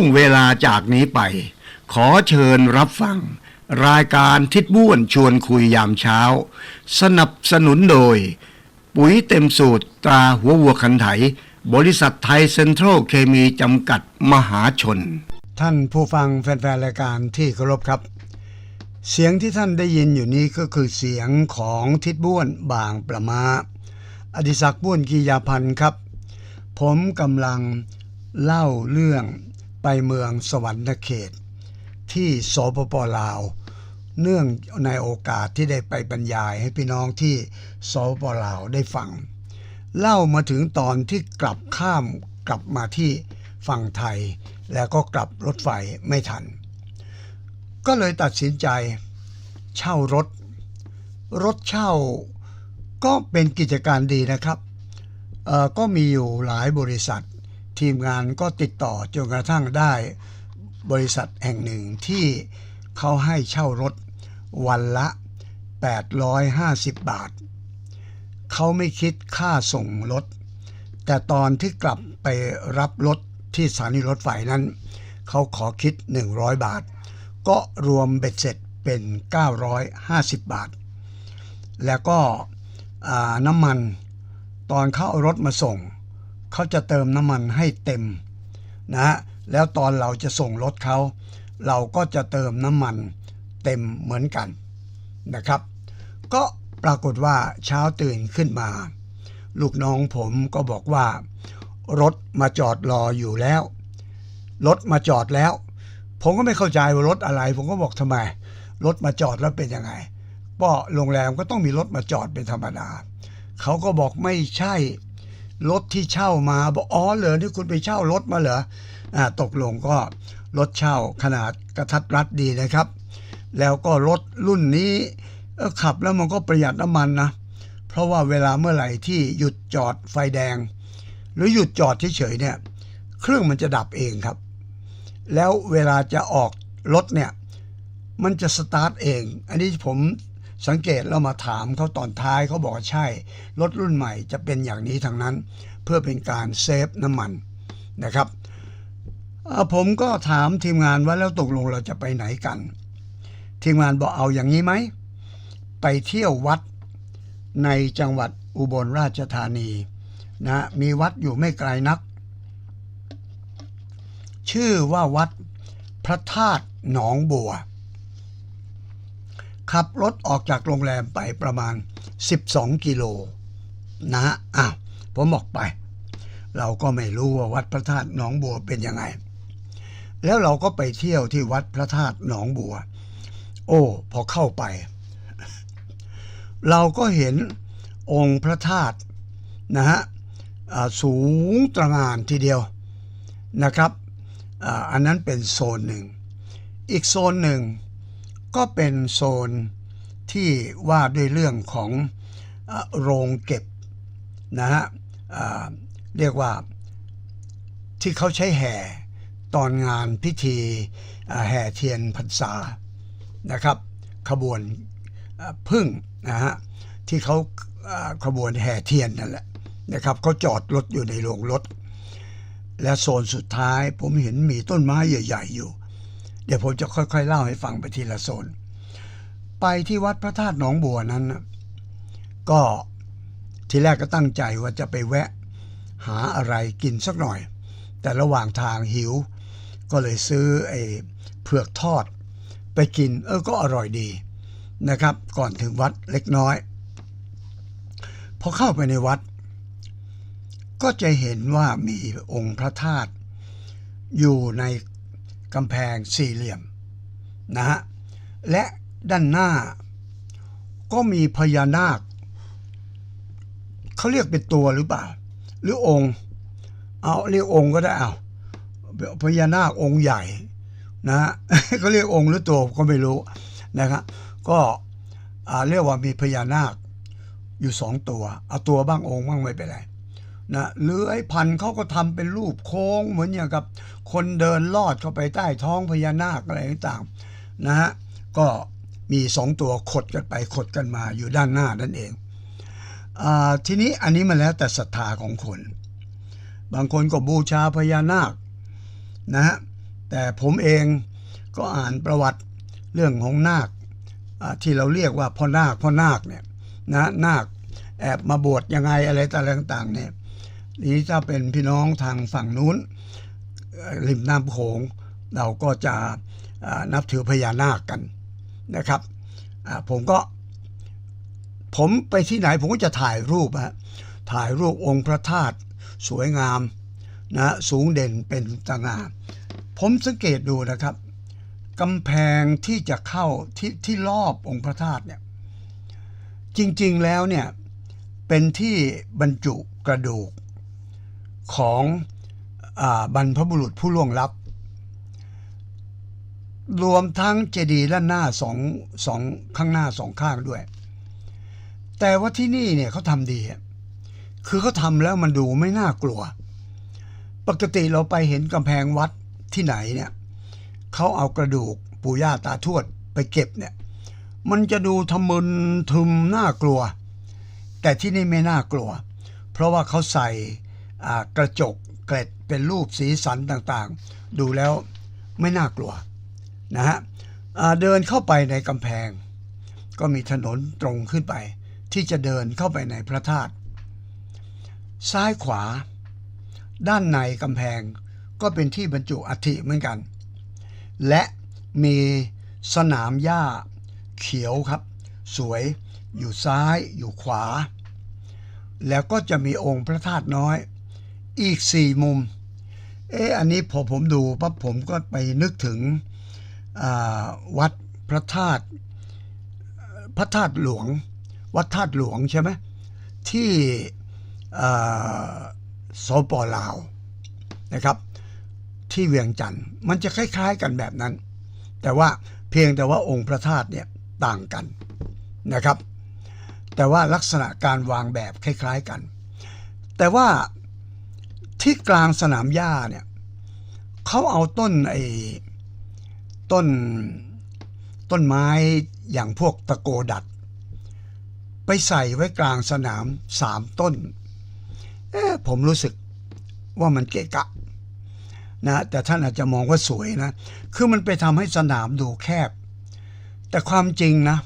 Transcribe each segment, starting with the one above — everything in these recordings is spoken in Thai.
วงเวลาจากนี้ไป ขอเชิญรับฟัง รายการทิศบ้วนชวนคุยยามเช้า สนับสนุนโดย ปุ๋ยเต็มสูตรตราหัววัวคันไถ บริษัทไทยเซ็นทรัลเคมีจำกัดมหาชน ท่านผู้ฟังแฟนๆรายการที่เคารพครับ เสียงที่ท่านได้ยินอยู่นี้ก็คือเสียงของทิดบ้วนบางประมา อดิศักดิ์บ้วนกียาพันธ์ครับ ผมกำลังเล่าเรื่อง ไปเมืองสวรรค์เขต ที่สปปลาว เนื่องในโอกาสที่ได้ไปบรรยายให้พี่น้องที่สปปลาวได้ฟัง เล่ามาถึงตอนที่กลับข้ามกลับมาที่ฝั่งไทย แล้วก็กลับรถไฟไม่ทัน ก็เลยตัดสินใจเช่ารถ รถเช่าก็เป็นกิจการดีนะครับก็มีอยู่หลายบริษัท ทีมงานก็ติดต่อจนกระทั่งได้บริษัทแห่งหนึ่งที่เขาให้เช่ารถวันละ 850 บาท เขาไม่คิดค่าส่งรถ แต่ตอนที่กลับไปรับรถที่สถานีรถไฟนั้น เขาขอคิด 100 บาท ก็รวมเบ็ดเสร็จเป็น 950 บาท แล้วก็น้ำมันตอนเขาเอารถมาส่ง เขาจะเติมน้ำมันให้เต็มนะฮะแล้วตอนเราจะส่งรถเขา เราก็จะเติมน้ำมันเต็มเหมือนกันนะครับ ก็ปรากฏว่าเช้าตื่นขึ้นมา ลูกน้องผมก็บอกว่า รถมาจอดรออยู่แล้ว รถมาจอดแล้ว ผมก็ไม่เข้าใจว่ารถอะไร ผมก็บอกทำไม รถมาจอดแล้วเป็นยังไงก็โรงแรมก็ต้องมีรถมาจอดเป็นธรรมดา เขาก็บอกไม่ใช่ รถที่เช่ามาบอกอ๋อเหรอที่คุณไปเช่ารถมาเหรออ่าตกลงก็รถเช่าขนาดกระทัดรัดดีนะครับ แล้วก็รถรุ่นนี้ขับแล้วมันก็ประหยัดน้ำมันนะ เพราะว่าเวลาเมื่อไหร่ที่หยุดจอดไฟแดง หรือหยุดจอดเฉยๆเนี่ยเครื่องมันจะดับเองครับ แล้วเวลาจะออกรถเนี่ยมันจะสตาร์ทเอง อันนี้ผม สังเกตแล้วมาถามเขาตอนท้ายเขาบอกใช่ รถรุ่นใหม่จะเป็นอย่างนี้ทางนั้น เพื่อเป็นการเซฟน้ำมันนะครับ ผมก็ถามทีมงานว่าแล้วตกลงเราจะไปไหนกัน ทีมงานบอกเอาอย่างนี้ไหม ไปเที่ยววัดในจังหวัดอุบลราชธานีนะมีวัดอยู่ไม่ไกลนัก ชื่อว่าวัดพระธาตุหนองบัว ขับรถออกจากโรงแรมไปประมาณ 12 กิโลนะฮะอ้าวผมบอกไป เราก็ไม่รู้ว่าวัดพระธาตุหนองบัวเป็นยังไง แล้วเราก็ไปเที่ยวที่วัดพระธาตุหนองบัว โอ้พอเข้าไป เราก็เห็นองค์พระธาตุนะฮะอ่าสูงตระหงานทีเดียวนะครับอ่าอันนั้นเป็นโซนหนึ่ง อีกโซนหนึ่ง ก็เป็นโซนที่ว่าด้วยเรื่องของโรงเก็บนะฮะเรียกว่าที่เขาใช้แห่ตอนงานพิธีแห่เทียนพรรษานะครับ ขบวนพึ่งนะฮะที่เขาขบวนแห่เทียนนั่นแหละนะครับเขาจอดรถอยู่ในโรงรถ และโซนสุดท้ายผมเห็นมีต้นไม้ใหญ่ ๆ อยู่ ดี๋ยวผมจะค่อยๆเล่าให้ฟังไปทีละโซน ไปที่วัดพระธาตุหนองบัวนั้น ก็ทีแรกก็ตั้งใจว่าจะไปแวะ หาอะไรกินสักหน่อย แต่ระหว่างทางหิว ก็เลยซื้อไอ้เผือกทอด ไปกินเออก็อร่อยดีนะครับ ก่อนถึงวัดเล็กน้อยพอเข้าไปในวัด ก็จะเห็นว่ามีองค์พระธาตุอยู่ใน กำแพงสี่เหลี่ยมนะฮะและด้านหน้า ก็มีพญานาคเขาเรียกเป็นตัวหรือเปล่า หรือองค์เอาเรียกองค์ก็ได้เอาพญานาคองค์ใหญ่นะฮะเขาเรียกองค์หรือตัวก็ไม่รู้นะครับก็เรียกว่ามีพญานาคอยู่สองตัว เอาตัวบ้างองค์บ้างไม่เป็นไร นะเลื้อยพันเขาก็ทำเป็นรูปโค้ง เหมือนอย่างกับคนเดินลอดเข้าไปใต้ท้องพญานาคอะไรต่างๆนะฮะก็มีสองตัวขดกันไปขดกันมาอยู่ด้านหน้านั่นเองอทีนี้อันนี้มันแล้วแต่ศรัทธาของคน บางคนก็บูชาพญานาคนะฮะแต่ผมเองก็อ่านประวัติเรื่องของนาคที่เราเรียกว่าพ่อนาคพ่อนาคเนี่ยนะนาคแอบมาบวชยังไงอะไรต่างๆเนี่ย นี่ถ้าเป็นพี่น้องทางฝั่งนู้นริมน้ำโขงเราก็จะนับถือพญานาคกันนะครับผมก็ ผมไปที่ไหนผมก็จะถ่ายรูปฮะถ่ายรูปองค์พระธาตุสวยงามนะสูงเด่นเป็นสง่าผมสังเกตดูนะครับกำแพงที่จะเข้าที่ที่รอบองค์พระธาตุเนี่ยจริงๆแล้วเนี่ยเป็นที่บรรจุกระดูก ของอบรรพบุรุษผู้ล่วงลับ รวมทั้งเจดีย์ด้านหน้าสองสองข้างหน้าสองข้างด้วย แต่ว่าที่นี่เนี่ยเขาทำดี คือเขาทำแล้วมันดูไม่น่ากลัว ปกติเราไปเห็นกำแพงวัดที่ไหนเนี่ยเขาเอากระดูกปู่ย่าตาทวดไปเก็บเนี่ย มันจะดูทะมึนทึมน่ากลัว แต่ที่นี่ไม่น่ากลัว เพราะว่าเขาใส่ กระจกเกล็ดเป็นรูปสีสันต่างๆ ดูแล้วไม่น่ากลัวนะฮะเดินเข้าไปในกำแพง ก็มีถนนตรงขึ้นไป ที่จะเดินเข้าไปในพระธาตุซ้ายขวา ด้านในกำแพงก็เป็นที่บรรจุอัฐิเหมือนกัน และมีสนามหญ้าเขียวครับ สวยอยู่ซ้ายอยู่ขวา แล้วก็จะมีองค์พระธาตุน้อย อีกสี่มุม เอ๊ะอันนี้พอผมดูปั๊บผมก็ไปนึกถึงวัดพระธาตุพระธาตุหลวง วัดธาตุหลวงใช่ไหมที่เอ่อสปลาวนะครับ ที่เวียงจันทร์มันจะคล้ายๆกันแบบนั้น แต่ว่าเพียงแต่ว่าองค์พระธาตุเนี่ยต่างกันนะครับ แต่ว่าลักษณะการวางแบบคล้าย ๆกัน แต่ว่า ที่กลางสนามหญ้าเนี่ยเขาเอาต้นไอ้ต้นต้นไม้อย่างพวกตะโกดัด ไปใส่ไว้กลางสนามสามต้นเอ๊ะผมรู้สึกว่ามันเกะกะนะแต่ท่านอาจจะมองว่าสวยนะ คือมันไปทำให้สนามดูแคบ แต่ความจริงนะ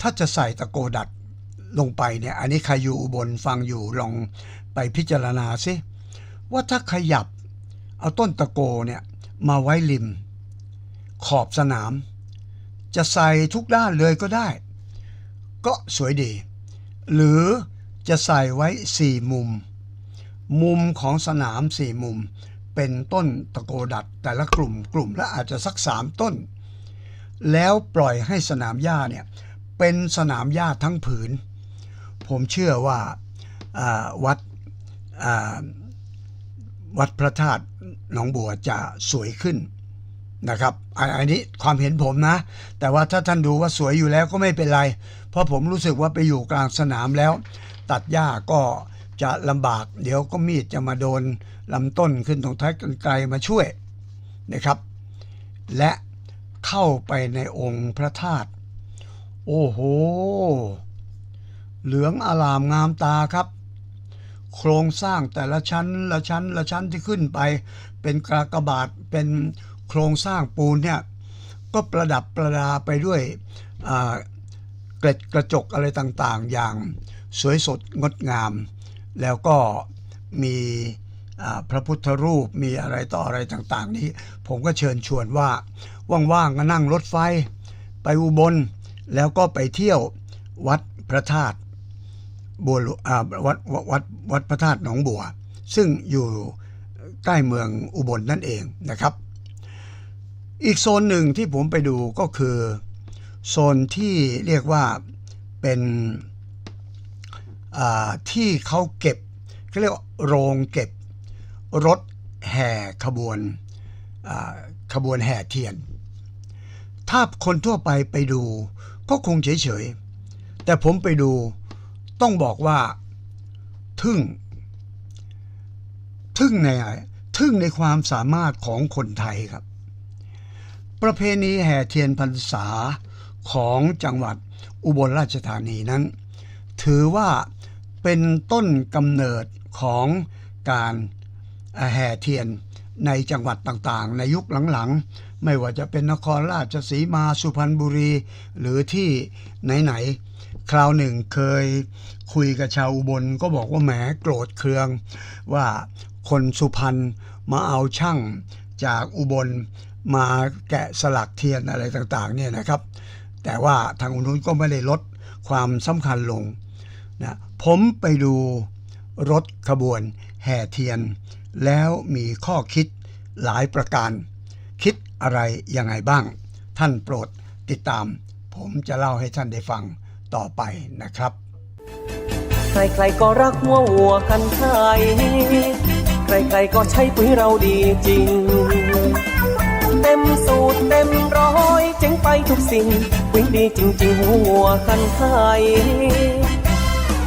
ถ้าจะใส่ตะโกดัดลงไปเนี่ย อันนี้ใครอยู่อุบลฟังอยู่ลองไปพิจารณาสิ ว่าถ้าขยับเอาต้นตะโกเนี่ยมาไว้ริม ขอบสนาม จะใส่ทุกด้านเลยก็ได้ ก็สวยดี หรือจะใส่ไว้สี่มุม มุมของสนามสี่มุม เป็นต้นตะโกดัดแต่ละกลุ่มกลุ่มละอาจจะสักสามต้น แล้วปล่อยให้สนามหญ้าเนี่ยเป็นสนามหญ้าทั้งผืน ผมเชื่อว่าวัดอ วัดพระธาตุหนองบัวจะสวยขึ้นนะครับอันอันนี้ความเห็นผมนะ แต่ว่าถ้าท่านดูว่าสวยอยู่แล้วก็ไม่เป็นไร เพราะผมรู้สึกว่าไปอยู่กลางสนามแล้ว ตัดหญ้าก็จะลำบาก เดี๋ยวก็มีดจะมาโดนลำต้นขึ้นตรงท้ายกันไกลมาช่วยนะครับ และเข้าไปในองค์พระธาตุโอ้โห เหลืองอลามงามตาครับ โครงสร้างแต่ละชั้นละชั้นละชั้นที่ขึ้นไป เป็นกากบาทเป็นโครงสร้างปูนเนี่ยก็ประดับประดาไปด้วยเกล็ดกระจกอะไรต่างๆ อย่างสวยสดงดงาม แล้วก็มีพระพุทธรูปมีอะไรต่ออะไรต่างๆ นี้ ผมก็เชิญชวนว่าว่างๆก็นั่งรถไฟ ไปอุบลแล้วก็ไปเที่ยววัดพระธาตุ บัววัดวัดวัดวัดพระธาตุหนองบัว ซึ่งอยู่ใกล้เมืองอุบลนั่นเองนะครับ อีกโซนหนึ่งที่ผมไปดูก็คือ โซนที่เรียกว่าเป็นที่เขาเก็บเขาเรียกว่าโรงเก็บรถแห่ขบวนขบวนแห่เทียน ถ้าคนทั่วไปไปดูก็คงเฉยๆ แต่ผมไปดู ต้องบอกว่า ทึ่ง ทึ่งในทึ่งในความสามารถของคนไทยครับ ประเพณีแห่เทียนพรรษาของจังหวัดอุบลราชธานีนั้น ถือว่าเป็นต้นกำเนิดของการแห่เทียนในจังหวัดต่างๆ ในยุคหลังๆ ไม่ว่าจะเป็นนครราชสีมาสุพรรณบุรี หรือที่ไหนๆ คราวหนึ่งเคยคุยกับชาวอุบลก็บอกว่าแหมโกรธเคือง ว่าคนสุพรรณมาเอาช่างจากอุบลมาแกะสลักเทียนอะไรต่างๆเนี่ยนะครับ แต่ว่าทางอุนุนก็ไม่ได้ลดความสำคัญลงนะผมไปดูรถขบวนแห่เทียน แล้วมีข้อคิดหลายประการ คิดอะไรยังไงบ้าง ท่านโปรดติดตาม ผมจะเล่าให้ท่านได้ฟัง ต่อไปนะครับใครๆก็รักหัววัวกันไทย ใครๆก็ใช้ปุ๋ยเราดีจริง เต็มสูตรเต็มร้อยเจ๋งไปทุกสิ่งปุ๋ยดีจริงๆหัววัวกันไทย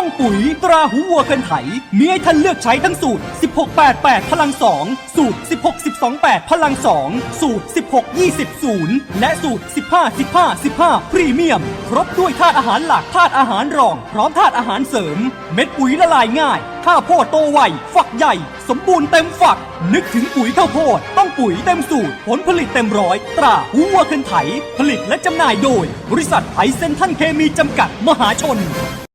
ต้องปุ๋ยตราหูวัวกันไถ มีให้ท่านเลือกใช้ทั้งสูตร 1688 พลัง 2 สูตร 16228 พลัง 2 สูตร 1620และสูตร 15 15 15 พรีเมียม ครบด้วยธาตุอาหารหลักธาตุอาหารรอง พร้อมธาตุอาหารเสริม เม็ดปุ๋ยละลายง่าย ข้าวโพดโตไว ฝักใหญ่ สมบูรณ์เต็มฝัก นึกถึงปุ๋ยข้าวโพด ต้องปุ๋ยเต็มสูตร ผลผลิตเต็มร้อย ตราหูวัวคันไถ ผลิตและจำหน่ายโดย บริษัทไทยเซนทันเคมีจำกัดมหาชน